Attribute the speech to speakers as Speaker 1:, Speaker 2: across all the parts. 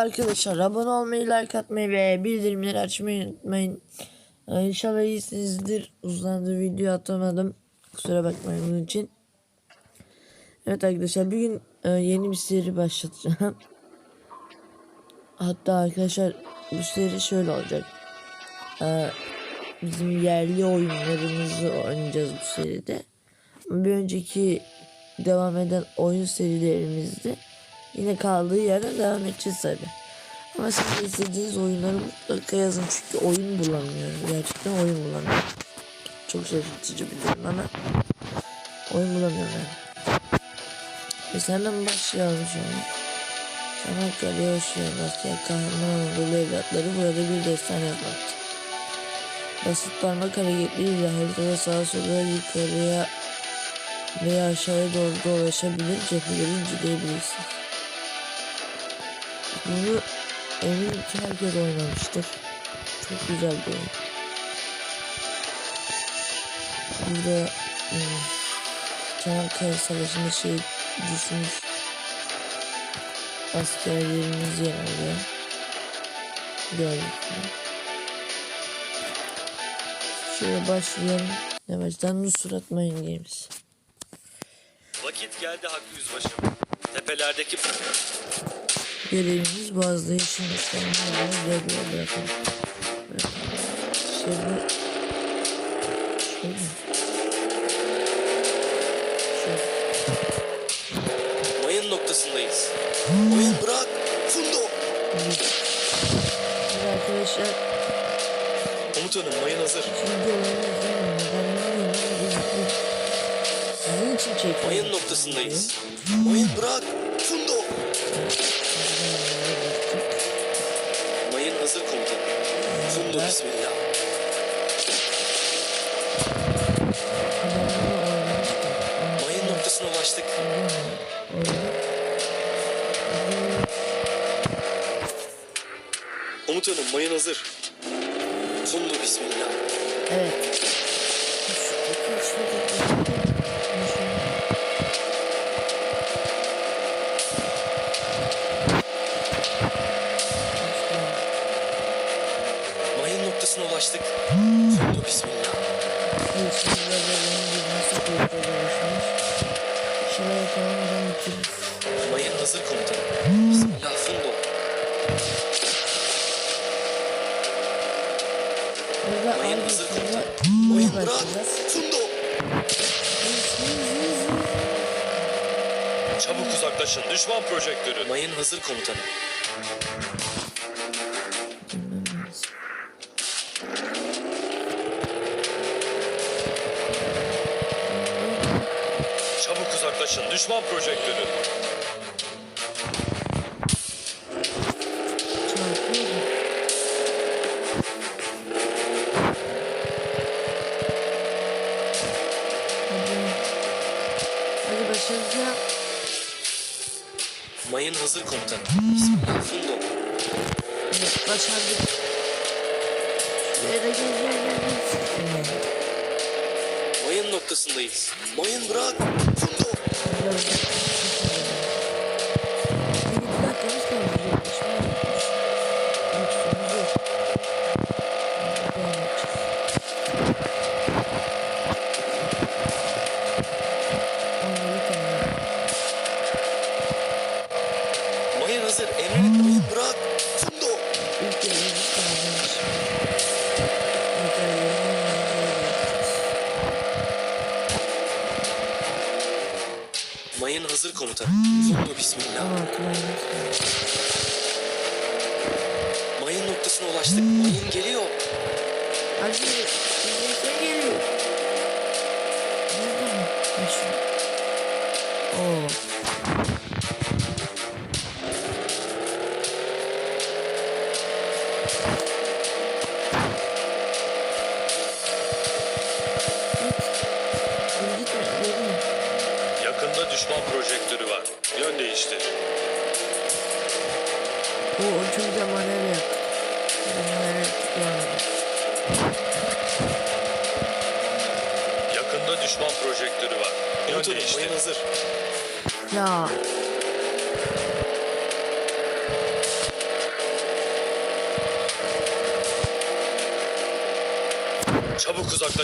Speaker 1: arkadaşlar abone olmayı, like atmayı ve bildirimleri açmayı unutmayın. Ee, İnşallah iyisinizdir. Uzandı video atamadım. Kusura bakmayın bunun için. Evet arkadaşlar bugün e, yeni bir seri başlatacağım. Hatta arkadaşlar bu seri şöyle olacak. Ee, bizim yerli oyunlarımızı oynayacağız bu seride. Bir önceki devam eden oyun serilerimizde yine kaldığı yerden devam edeceğiz tabi. Ama siz istediğiniz oyunları mutlaka yazın çünkü oyun bulamıyorum. Gerçekten oyun bulamıyorum. Çok şaşırtıcı bir durum ama oyun bulamıyorum yani. Ve senden başlayalım şimdi. Çanakkale'ye hoş geldin. Asker kahraman Anadolu evlatları burada bir destan yazmakta. Basit parmak hareketleriyle haritada sağa sola yukarıya veya aşağıya doğru dolaşabilir, cepheleri inceleyebilirsiniz. Bunu eminim ki herkes oynamıştır. Çok güzel bir oyun. Burada hmm, Çanakkale Savaşı'nda şey düşmüş askerlerimiz alıyor. Gördük? Şöyle başlayalım. Yavaştan Nusrat Mayın Games.
Speaker 2: Vakit geldi Hakkı Yüzbaşım. Tepelerdeki
Speaker 1: Görevimiz İslam'ı devre bırakalım. Şey bu... Şey mi? Şey.
Speaker 2: mayın noktasındayız. Mayın bırak. Fundo.
Speaker 1: Şimdi arkadaşlar
Speaker 2: Komutanım mayın hazır.
Speaker 1: şimdi gözüküyor. Sizin için çekiyorum.
Speaker 2: Mayın noktasındayız. Mayın bırak. Fundo bismillah. Mayın noktasına ulaştık. Komutanım mayın hazır. Fundo bismillah.
Speaker 1: Evet.
Speaker 2: Mayın noktasına Fundo bismillah. Mayın hazır komutanım. Bismillah fundo. Mayın hazır komutanım. Mayın bırak. Fundo.
Speaker 3: Çabuk uzaklaşın. Düşman projektörü.
Speaker 2: Mayın hazır komutanım.
Speaker 3: Uzaklaşın. Düşman projektörü.
Speaker 2: Mayın hazır komutanım. Bismillah fundo.
Speaker 1: Evet, başardık. Şuraya da gel. gel.
Speaker 2: Mayın noktasındayız. Mayın bırak. Fundo.
Speaker 1: Biraz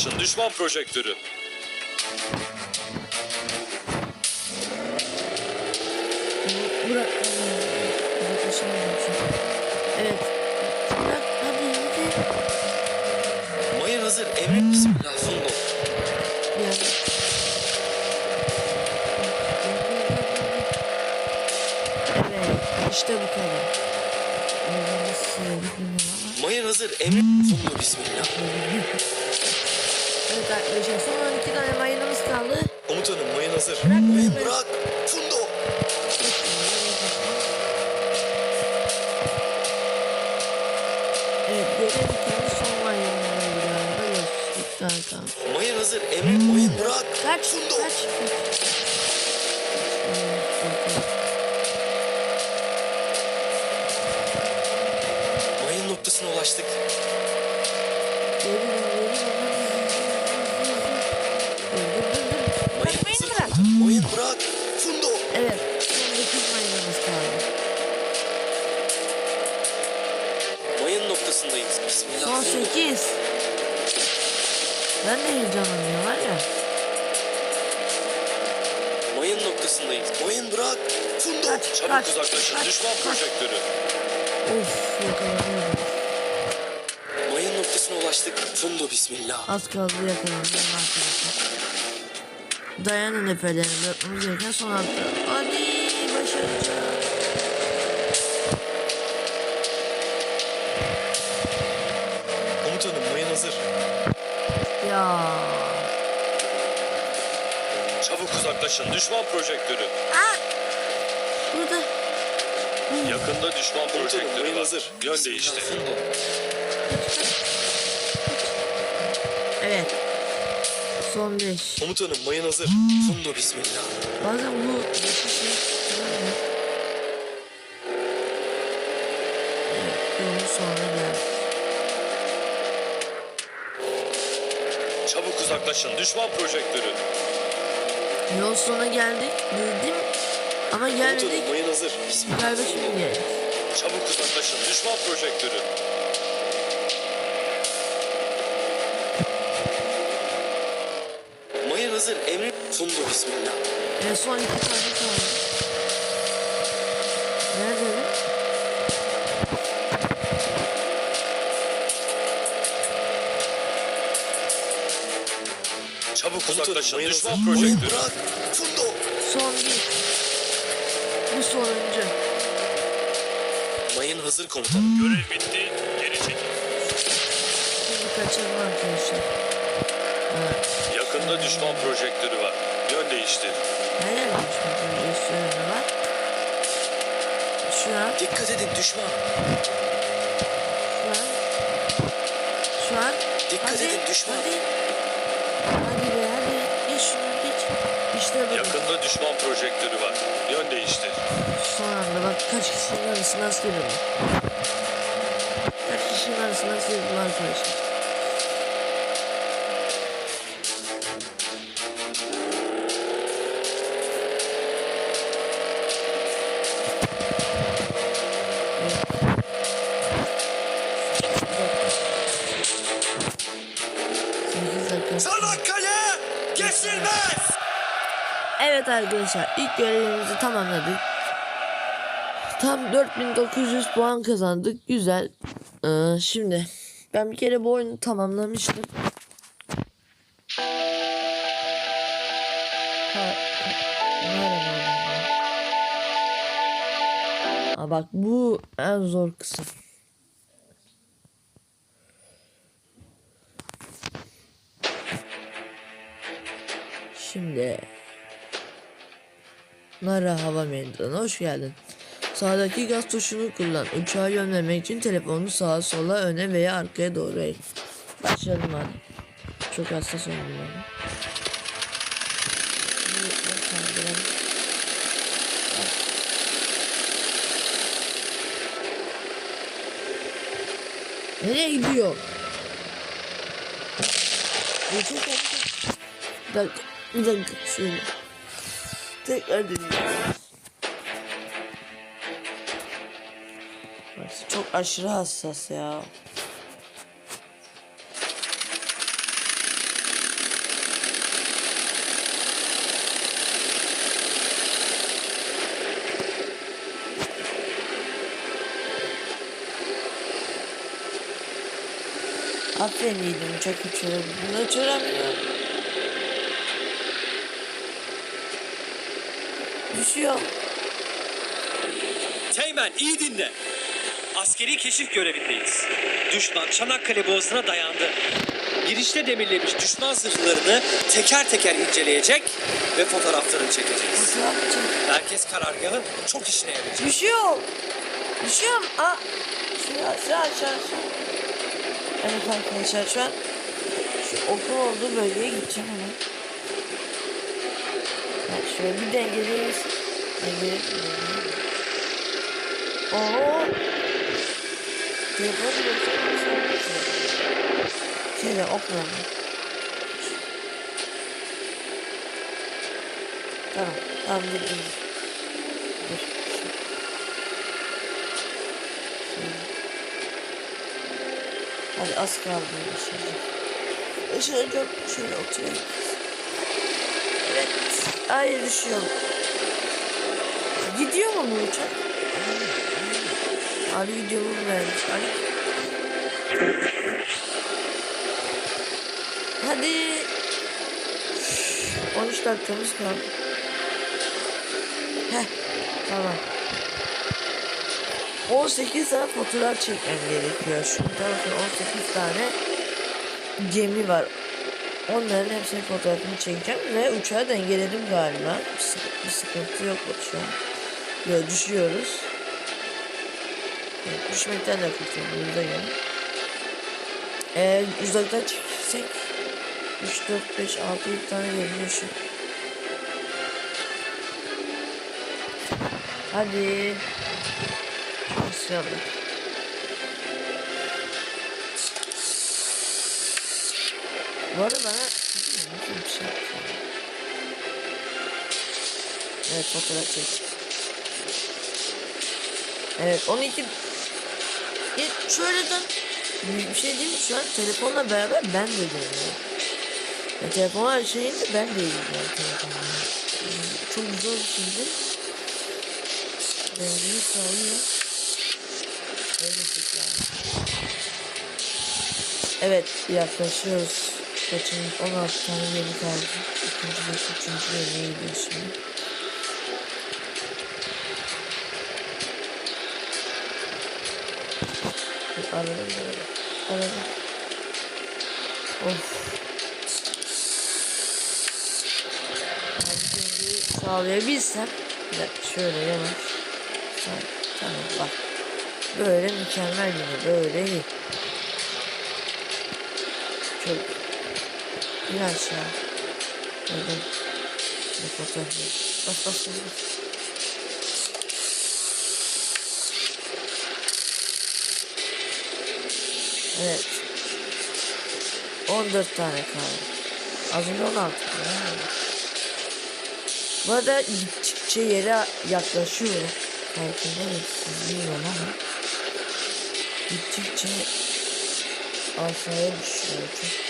Speaker 3: Uzaklaşın. Düşman projektörü.
Speaker 1: Evet. Bırak
Speaker 2: hazır. Emre bismillah. Fundo.
Speaker 1: Yani. İşte bu kadar.
Speaker 2: Mayın hazır. Emre Fundo bismillah.
Speaker 1: Arkadaşlar son 12 tane mayınımız kaldı.
Speaker 2: Komutanım mayın hazır.
Speaker 1: Bırak,
Speaker 2: Mayın
Speaker 1: bırak.
Speaker 2: bırak. Fundo.
Speaker 1: Evet görev bitimi son mayınlarıydı galiba. Yok bir tane kalmış.
Speaker 2: Mayın hazır. Emre mayın bırak.
Speaker 1: Kaç
Speaker 2: Fundo.
Speaker 1: kaç.
Speaker 2: Mayın noktasına ulaştık.
Speaker 1: Geliyorum 18. Ben de heyecanlanıyorum var ya.
Speaker 2: Mayın noktasındayız. Mayın bırak. Fundo.
Speaker 1: Kaç,
Speaker 3: Çabuk
Speaker 1: kaç,
Speaker 3: uzaklaşın.
Speaker 1: Kaç,
Speaker 3: Düşman
Speaker 1: kaç.
Speaker 3: projektörü.
Speaker 1: Of yakalanıyorum.
Speaker 2: Mayın noktasına ulaştık. Fundo bismillah.
Speaker 1: Az kaldı yakalanıyorum arkadaşlar. Dayanın efelerim. Yapmamız gereken son hafta. Hadi başaracağız.
Speaker 2: Hazır.
Speaker 1: Ya.
Speaker 3: Çabuk uzaklaşın. Düşman projektörü.
Speaker 1: Aa! Burada.
Speaker 3: Yakında düşman projektörü
Speaker 2: mayın
Speaker 3: var.
Speaker 2: hazır.
Speaker 3: Yön.
Speaker 2: Fundo.
Speaker 1: Evet. Son 5.
Speaker 2: Komutanım mayın hazır. Fundo bismillah.
Speaker 1: Bazen bu geçişi Evet, yolun sonuna geldik.
Speaker 3: Çabuk uzaklaşın. Düşman projektörü.
Speaker 1: Yol sonuna geldik dedim ama gelmedik.
Speaker 2: Komutanım mayın hazır. Bismillah.
Speaker 1: Galiba şimdi geldik.
Speaker 3: Çabuk uzaklaşın. Düşman projektörü.
Speaker 2: Mayın hazır. Emre Fundo bismillah.
Speaker 1: En son iki tane kaldı.
Speaker 3: Çabuk uzaklaşın. Düşman
Speaker 2: hazır. Mayın
Speaker 3: projektörü.
Speaker 2: bırak. Fundo.
Speaker 1: Son bir. Bu sonuncu.
Speaker 2: Mayın hazır komutanım.
Speaker 3: Görev bitti. Geri çekil.
Speaker 1: Şimdi kaçalım arkadaşlar. Evet.
Speaker 3: Yakında düşman projektörü var. Yön değiştir.
Speaker 1: Nereye geçmek üzere var? Şu an,
Speaker 2: Dikkat edin düşman.
Speaker 1: şu an. Şu an.
Speaker 2: Dikkat
Speaker 1: hadi,
Speaker 2: edin, düşman.
Speaker 1: Hadi İşte bu.
Speaker 3: Yakında düşman projektörü var. Yön değiştir.
Speaker 1: Son anda bak kaç kişinin arasından sıyrıldım. Kaç kişinin arasından sıyrıldım arkadaşlar. Arkadaşlar ilk görevimizi tamamladık. Tam 4900 puan kazandık. Güzel. Ee, şimdi ben bir kere bu oyunu tamamlamıştım. Ha, bak bu en zor kısım. Şimdi Nara Hava Meydanı'na hoş geldin. Sağdaki gaz tuşunu kullan. Uçağı yönlemek için telefonunu sağa sola öne veya arkaya doğru eğ. Başlayalım hadi. Çok hassas oldum ben. Nereye gidiyor? Bir dakika. Bir dakika. Şöyle tekrar deneyeceğiz. Burası çok aşırı hassas ya. Aferin iyiydim uçak uçuyorum. Bunu uçuramıyorum. Düşüyor.
Speaker 4: Teğmen iyi dinle. Askeri keşif görevindeyiz. Düşman Çanakkale Boğazı'na dayandı. Girişte demirlemiş düşman zırhlarını teker teker inceleyecek ve fotoğraflarını çekeceğiz.
Speaker 1: Fotoğraf çek.
Speaker 4: Merkez karargahın çok işine yarayacak.
Speaker 1: Düşüyor. Düşüyorum. Aa. Şuraya aşağı aşağı. Evet arkadaşlar şu an şu okul olduğu bölgeye gideceğim hemen. Şöyle bir dengeleyiz. Dengeleyiz. Oo. Şöyle okla. Tamam. Tamam. Dur. Hadi az kaldı şöyle. Şöyle şöyle oturayım. Evet. Ay düşüyorum. Gidiyor mu bu uçak? Ali videomu vermiş. Ali. Hadi. 13 dakikamız kaldı. Heh. Tamam. 18 tane fotoğraf çekmem gerekiyor. Şu tarafta 18 tane gemi var. Onların hepsinin fotoğrafını çekeceğim ve uçağı dengeledim galiba. Bir, sık- bir sıkıntı yok şu an. Böyle düşüyoruz. Evet, düşmekten de kurtulduk da yani. Eğer uzaktan çeksek 3, 4, 5, 6, 7 tane görünüyor. Hadi. Başlayalım. Bu arada bana bir şey? Evet fotoğraf çek. Evet 12 Ya şöyle dön. Bir şey diyeyim? Şu an telefonla beraber ben de dönüyorum. Ya telefon her şeyinde ben de telefonla. Yani Çok güzel bir şeydi. Dengeyi sağlıyor. Yani. Evet yaklaşıyoruz. Kaçıncı 16 tane yeni kaldı. İkinci ve üçüncü yerine gidiyor şimdi. Aradım aradım. Aradım. Of. Dengeyi sağlayabilsem. Şöyle yavaş. Tamam bak. Böyle mükemmel yine böyle iyi. Çok bir aşağı. Böyle bir fotoğraf. Bas bas bas. Evet. 14 tane kaldı. Az önce 16 tane. Bu arada gittikçe yere yaklaşıyor. Farkında mısınız bilmiyorum ama. Gittikçe aşağıya düşüyor çok.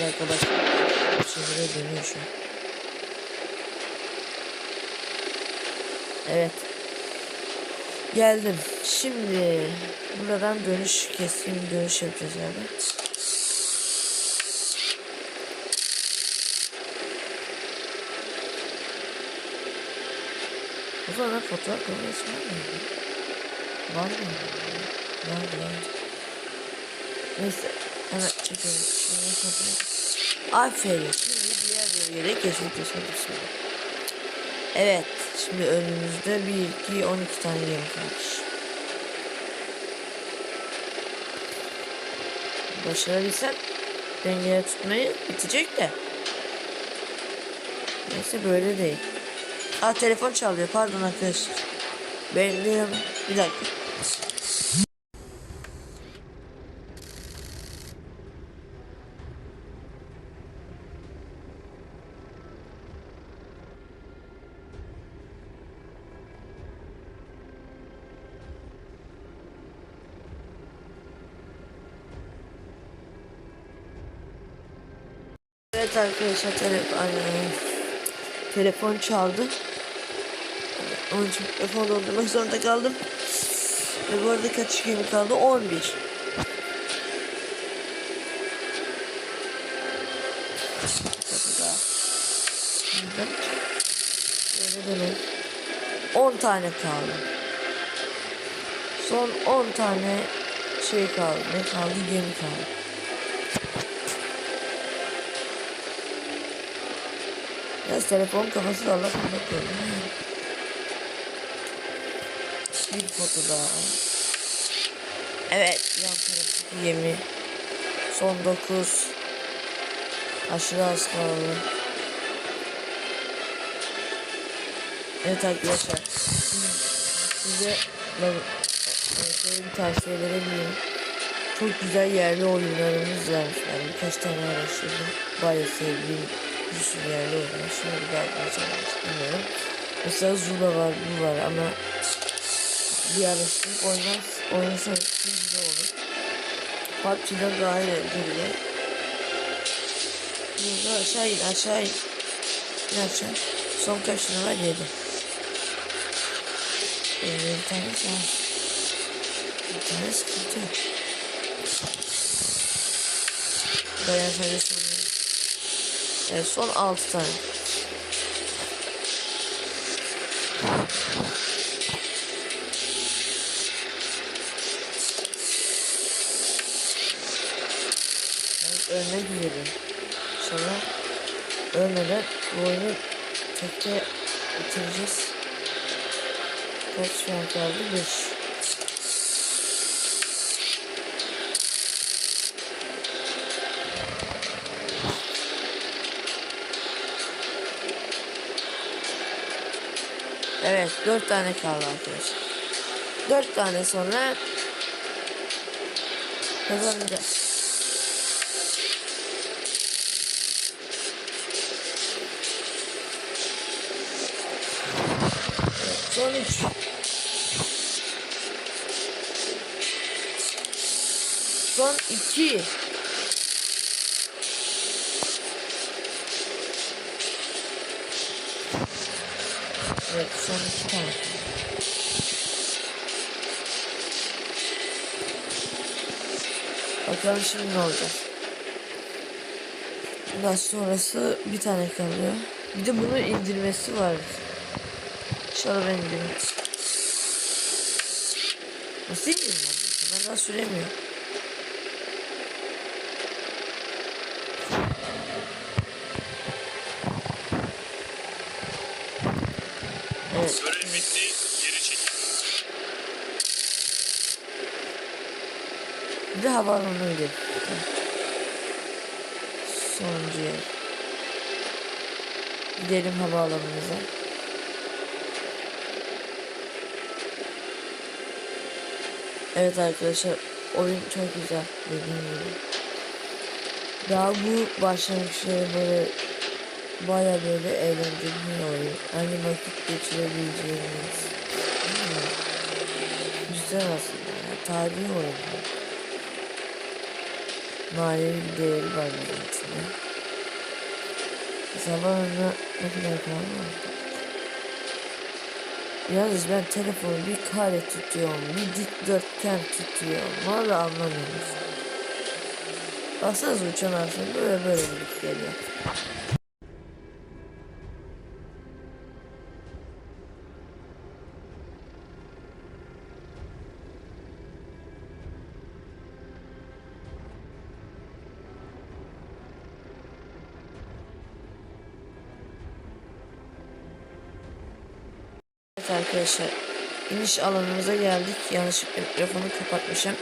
Speaker 1: Başka bir şeylere dönüyor şu an. Evet. Geldim. Şimdi buradan dönüş keskin dönüş yapacağız abi. O zaman fotoğraf kamerası var mıydı? Var mı? Vardı vardı. Neyse hemen çekelim. Şunu fotoğraf. Aferin. Diğer bölgede bismillah. Evet. Şimdi önümüzde 1, 2, 12 tane gemi kalmış. Başarabilsem dengeye tutmayı bitecek de. Neyse böyle değil. Aa telefon çalıyor pardon arkadaşlar. Benim bir dakika. Evet arkadaşlar telefon, telefon çaldı. Onun için telefon dondurmak zorunda kaldım. Ve bu arada kaç gün kaldı? 11. Kapıda. Burada. Böyle 10 tane kaldı. Son 10 tane şey kaldı. Ne kaldı? Gemi kaldı. Biraz telefon kafası da Allah kapatıyorum. Bir foto daha. Evet, yan taraftaki gemi. Son 9. Aşırı az kaldı. Evet arkadaşlar. Size e, şöyle bir tavsiye verebilirim. Çok güzel yerli oyunlarımız var. Yani birkaç tane araştırdım. Bayağı sevdiğim bir sürü yerli oyun var. Şöyle bir daha açalım istemiyorum. Mesela Zula var, bu var ama bir araştırıp oynarsanız oynasanız güzel olur. PUBG'den daha eğlenceli. Burada aşağı in aşağı in. İn aşağı. Son kaç tane var? 7. Ee, bir tane sağ. Bir tane sıkıntı. Dayan sadece. Evet son 6 tane. Ben ölmek üzereyim. Sonra ölmeden bu oyunu tekte bitireceğiz. Kaç şu an kaldı? 5. Evet 4 tane kaldı arkadaşlar. 4 tane sonra kazanacağız. Son 3. Son 2. Evet son 2 tane. Bakalım şimdi ne olacak. Bundan sonrası bir tane kalıyor. Bir de bunu indirmesi var. İnşallah ben indireyim. Nasıl indireyim ben? Ben daha süremiyorum. Evet.
Speaker 3: Görev bitti. Geri çekil.
Speaker 1: De havaalanına gidelim. Sonuncu yer. Gidelim havaalanımıza. Evet arkadaşlar oyun çok güzel dediğim gibi. Daha bu başlangıçları böyle baya böyle eğlenceli oyun. Hani vakit geçirebileceğiniz. bilmiyorum. Güzel aslında ya. Tarihi oyun. Manevi bir değeri var bizim içinde. Zamanla ne kadar kaldı mı? Yalnız ben telefonu bir kare tutuyorum, bir dikdörtgen tutuyorum. Vallahi anlamıyorum. Baksanıza uçan aslında böyle böyle gidip geliyor. Evet arkadaşlar iniş alanımıza geldik. Yanlışlıkla mikrofonu kapatmışım.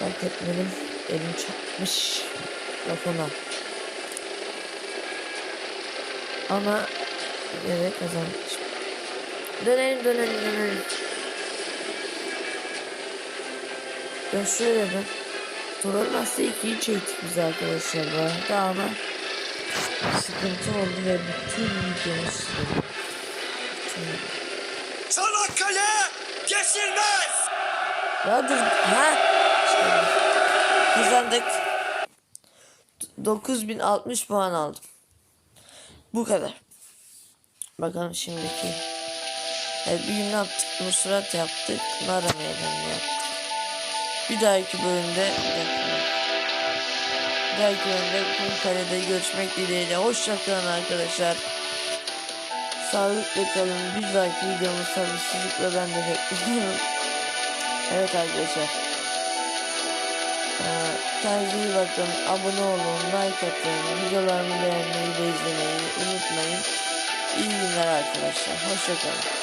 Speaker 1: Fark etmedim. Elim çarpmış mikrofona. Ama yine kazanmışım. Dönelim dönelim dönelim. Ya şöyle ben Turan aslında ikiyi çektik biz arkadaşlar bu arada ama sıkıntı oldu ve bütün videomuz silindi.
Speaker 4: Çanakkale geçilmez!
Speaker 1: Ya dur. Ha? Şöyle. Kazandık. 9060 puan aldım. Bu kadar. Bakalım şimdiki. Evet, bir gün ne yaptık? Nusrat yaptık. Nara meydanı yaptık. Bir dahaki bölümde dahaki bölümde Kumkale'de görüşmek dileğiyle. Hoşçakalın arkadaşlar. Sağlıkla kalın. Bir dahaki videomuz sabırsızlıkla ben de bekliyorum. evet arkadaşlar. Ee, kendinize iyi bakın. Abone olun. Like atın. Videolarımı beğenmeyi ve izlemeyi unutmayın. İyi günler arkadaşlar. Hoşçakalın.